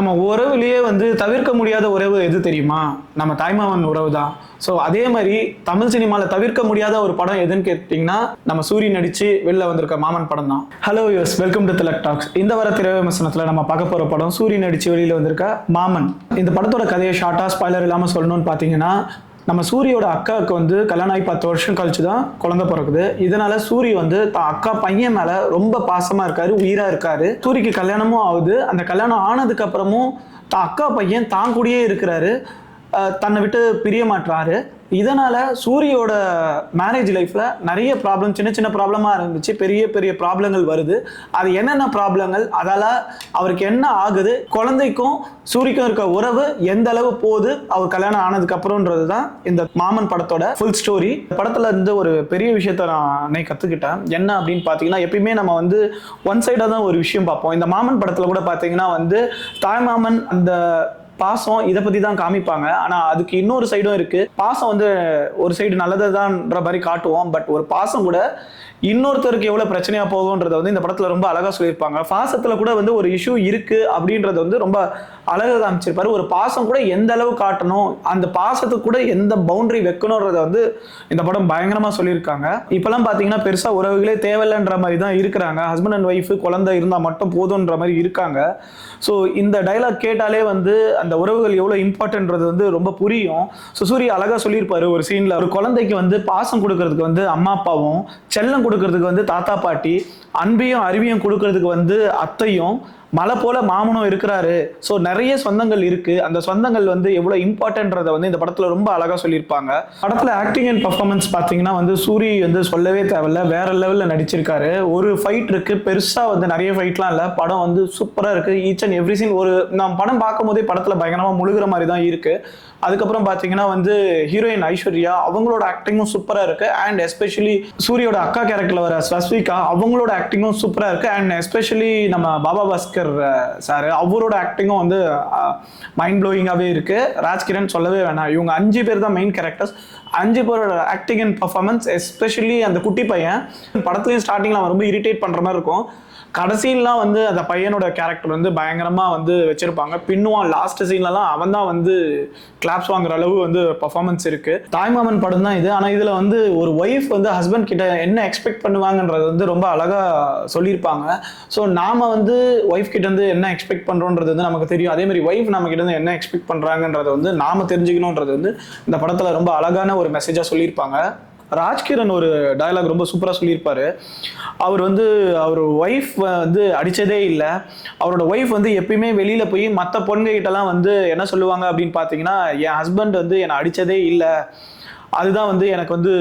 நம்ம உறவுலேயே வந்து தவிர்க்க முடியாத உறவு எது தெரியுமா? நம்ம தாய்மாமன் உறவு தான் ஸோ அதே மாதிரி தமிழ் சினிமாவில் தவிர்க்க முடியாத ஒரு படம் எதுன்னு கேட்டிங்கன்னா நம்ம சூரியன் நடித்து வெளில வந்திருக்க மாமன் படம் தான் ஹலோ யூஸ் வெல்கம் டு திலக் டாக்ஸ் இந்த வர திரை விமர்சனத்தில் நம்ம பார்க்க போகிற படம் சூரியன் நடித்து வெளியில் வந்திருக்க மாமன். இந்த படத்தோட கதையை ஷார்ட்டாக ஸ்பாய்லர் இல்லாமல் சொல்லணும்னு பார்த்தீங்கன்னா நம்ம சூரியோட அக்காவுக்கு வந்து கல்யாணம் ஆகி பத்து வருஷம் கழிச்சு தான் குழந்தை பிறக்குது. இதனால சூரி வந்து தான் அக்கா பையன் மேல ரொம்ப பாசமா இருக்காரு உயிரா இருக்காரு. சூரிக்கு கல்யாணமும் ஆகுது. அந்த கல்யாணம் ஆனதுக்கு அப்புறமும் தான் அக்கா பையன் தான் கூடயே இருக்கிறாரு. தன்னை விட்டு பிரிய மாட்டுறாரு இதனால சூரியோட மேரேஜ் லைஃப்ல நிறைய ப்ராப்ளம் சின்ன சின்ன ப்ராப்ளமாக இருந்துச்சு. பெரிய பெரிய ப்ராப்ளங்கள் வருது. அது என்னென்ன ப்ராப்ளங்கள் அதால அவருக்கு என்ன ஆகுது? குழந்தைக்கும் சூரிக்கும் இருக்க உறவு எந்த அளவு போகுது? அவர் கல்யாணம் ஆனதுக்கு அப்புறம்ன்றது தான் இந்த மாமன் படத்தோட ஃபுல் ஸ்டோரி படத்துல இருந்து ஒரு பெரிய விஷயத்த நான் கற்றுக்கிட்டேன் என்ன அப்படின்னு பார்த்தீங்கன்னா எப்பயுமே நம்ம வந்து ஒன் சைடாக தான் ஒரு விஷயம் பார்ப்போம். இந்த மாமன் படத்துல கூட பார்த்தீங்கன்னா வந்து தாய்மாமன் அந்த பாசம் இதை பத்தி தான் காமிப்பாங்க. ஆனா அதுக்கு இன்னொரு சைடும் இருக்கு. பாசம் வந்து ஒரு சைடு நல்லதுதான்ற மாதிரி காட்டுவோம். பட் ஒரு பாசம் கூட இன்னொருத்தருக்கு எவ்வளவு பிரச்சனையா போகும்ன்றத வந்து இந்த படத்துல ரொம்ப அழகா சொல்லியிருப்பாங்க. பாசத்துல கூட வந்து ஒரு இஷ்யூ இருக்கு அப்படின்றத வந்து ரொம்ப அழகா காமிச்சிருப்பாரு. ஒரு பாசம் கூட எந்த அளவு காட்டணும் அந்த பாசத்துக்கு கூட எந்த பவுண்டரி வைக்கணும்ன்றத வந்து இந்த படம் பயங்கரமா சொல்லியிருக்காங்க. இப்பெல்லாம் பாத்தீங்கன்னா பெருசா உறவுகளே தேவையில்லைன்ற மாதிரி தான் இருக்கிறாங்க. ஹஸ்பண்ட் அண்ட் ஒய்ஃப் குழந்தை இருந்தா மட்டும் போதும்ன்ற மாதிரி இருக்காங்க. ஸோ இந்த டைலாக் கேட்டாலே வந்து அந்த அந்த உறவுகள் எவ்வளோ இம்பார்ட்டன்றது வந்து ரொம்ப புரியும். ஸோ சூரிய அழகாக சொல்லியிருப்பாரு ஒரு சீனில் ஒரு குழந்தைக்கு வந்து பாசம் கொடுக்கறதுக்கு வந்து அம்மா அப்பாவும் செல்லம் கொடுக்கறதுக்கு வந்து தாத்தா பாட்டி அன்பையும் அறிவியும் கொடுக்கறதுக்கு வந்து அத்தையும் மலை போல மாமனும் இருக்கிறாரு. ஸோ நிறைய சொந்தங்கள் இருக்கு. அந்த சொந்தங்கள் வந்து எவ்வளோ இம்பார்ட்டன்றதை வந்து இந்த படத்துல ரொம்ப அழகா சொல்லியிருப்பாங்க. படத்துல ஆக்டிங் அண்ட் பர்ஃபார்மன்ஸ் பார்த்தீங்கன்னா வந்து சூரி வந்து சொல்லவே தேவையில்ல. வேற லெவலில் நடிச்சிருக்காரு. ஒரு ஃபைட் இருக்கு. பெருசா வந்து நிறைய ஃபைட்லாம் இல்லை. படம் வந்து சூப்பராக இருக்கு. ஈச் அண்ட் எவ்ரி சீன் ஒரு நம்ம படம் பார்க்கும் போதே படத்துல பயங்கரமா முழுகிற மாதிரி தான் இருக்கு. அதுக்கப்புறம் பார்த்தீங்கன்னா வந்து ஹீரோயின் ஐஸ்வர்யா அவங்களோட ஆக்டிங்கும் சூப்பராக இருக்கு. அண்ட் எஸ்பெஷலி சூரியோட அக்கா கேரக்டர்ல வர ஸ்வஸ்விகா அவங்களோட ஆக்டிங்கும் சூப்பராக இருக்கு. அண்ட் எஸ்பெஷலி நம்ம பாபா பாஸ்கர் சார் அவரோட ஆக்டிங்கும் வந்து மைண்ட் ப்ளோயிங்காகவே இருக்கு. ராஜ்கிரண் சொல்லவே வேணாம். இவங்க அஞ்சு பேர் தான் மெயின் கேரக்டர்ஸ் அஞ்சு பேரோட ஆக்டிங் அண்ட் பர்ஃபார்மன்ஸ் எஸ்பெஷலி அந்த குட்டி பையன் படத்துலையும் ஸ்டார்டிங்கில் அவன் ரொம்ப இரிட்டேட் பண்ணுற மாதிரி இருக்கும். கடைசியிலாம் வந்து அந்த பையனோட கேரக்டர் வந்து பயங்கரமா வந்து வச்சிருப்பாங்க. பின்னுவான் லாஸ்ட் சீன்லலாம் அவன் தான் வந்து கிளாப்ஸ் வாங்குற அளவு வந்து பர்ஃபார்மன்ஸ் இருக்கு. தாய்மாமன் படம் தான் இது. ஆனா இதுல வந்து ஒரு ஒய்ஃப் வந்து ஹஸ்பண்ட் கிட்ட என்ன எக்ஸ்பெக்ட் பண்ணுவாங்கன்றது வந்து ரொம்ப அழகா சொல்லியிருப்பாங்க. ஸோ நாம வந்து ஒய்ஃப் கிட்ட இருந்து என்ன எக்ஸ்பெக்ட் பண்றோன்றது வந்து நமக்கு தெரியும். அதே மாதிரி ஒய்ஃப் நம்ம கிட்ட இருந்து என்ன எக்ஸ்பெக்ட் பண்றாங்கன்றத வந்து நாம தெரிஞ்சுக்கணுன்றது வந்து இந்த படத்துல ரொம்ப அழகான ஒரு மெசேஜா சொல்லியிருப்பாங்க. ராஜ்கிரண் ஒரு டயலாக் ரொம்ப சூப்பராக சொல்லியிருப்பாரு. அவர் வந்து அவர் ஒய்ஃப் வந்து அடித்ததே இல்லை. அவரோட ஒய்ஃப் வந்து எப்பயுமே வெளியில் போய் மற்ற பொண்ணுகிட்டலாம் வந்து என்ன சொல்லுவாங்க அப்படின்னு பார்த்தீங்கன்னா என் ஹஸ்பண்ட் வந்து என்னை அடித்ததே இல்லை. அதுதான் வந்து எனக்கு வந்து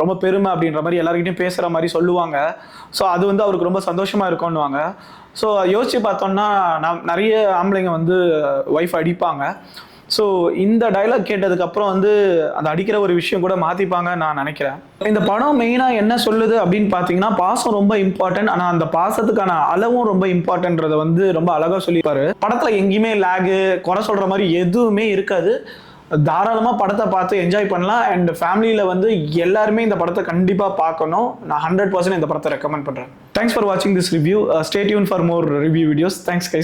ரொம்ப பெருமை அப்படின்ற மாதிரி எல்லாருக்கிட்டையும் பேசுகிற மாதிரி சொல்லுவாங்க. ஸோ அது வந்து அவருக்கு ரொம்ப சந்தோஷமாக இருக்கும்னுவாங்க. ஸோ யோசிச்சு பார்த்தோம்னா நான் நிறைய ஆம்பளைங்க வந்து ஒய்ஃப் அடிப்பாங்க. ஸோ இந்த டைலாக் கேட்டதுக்கு அப்புறம் வந்து அந்த அடிக்கிற ஒரு விஷயம் கூட மாத்திப்பாங்க நான் நினைக்கிறேன். இந்த படம் மெயினா என்ன சொல்லுது அப்படின்னு பார்த்தீங்கன்னா பாசம் ரொம்ப இம்பார்ட்டன்ட் ஆனால் அந்த பாசத்துக்கான அளவும் ரொம்ப இம்பார்ட்டன்றதை வந்து ரொம்ப அழகா சொல்லியிருப்பாரு படத்துல எங்கேயுமே லேகு குறை சொல்ற மாதிரி எதுவுமே இருக்காது. தாராளமாக படத்தை பார்த்து என்ஜாய் பண்ணலாம். அண்ட் ஃபேமிலியில் வந்து எல்லாருமே இந்த படத்தை கண்டிப்பாக பார்க்கணும். நான் ஹண்ட்ரட் பர்சன்ட் இந்த படத்தை ரெக்கமெண்ட் பண்ணுறேன் தேங்க்ஸ் ஃபார் வாட்சிங் this review stay tuned for more review videos thanks guys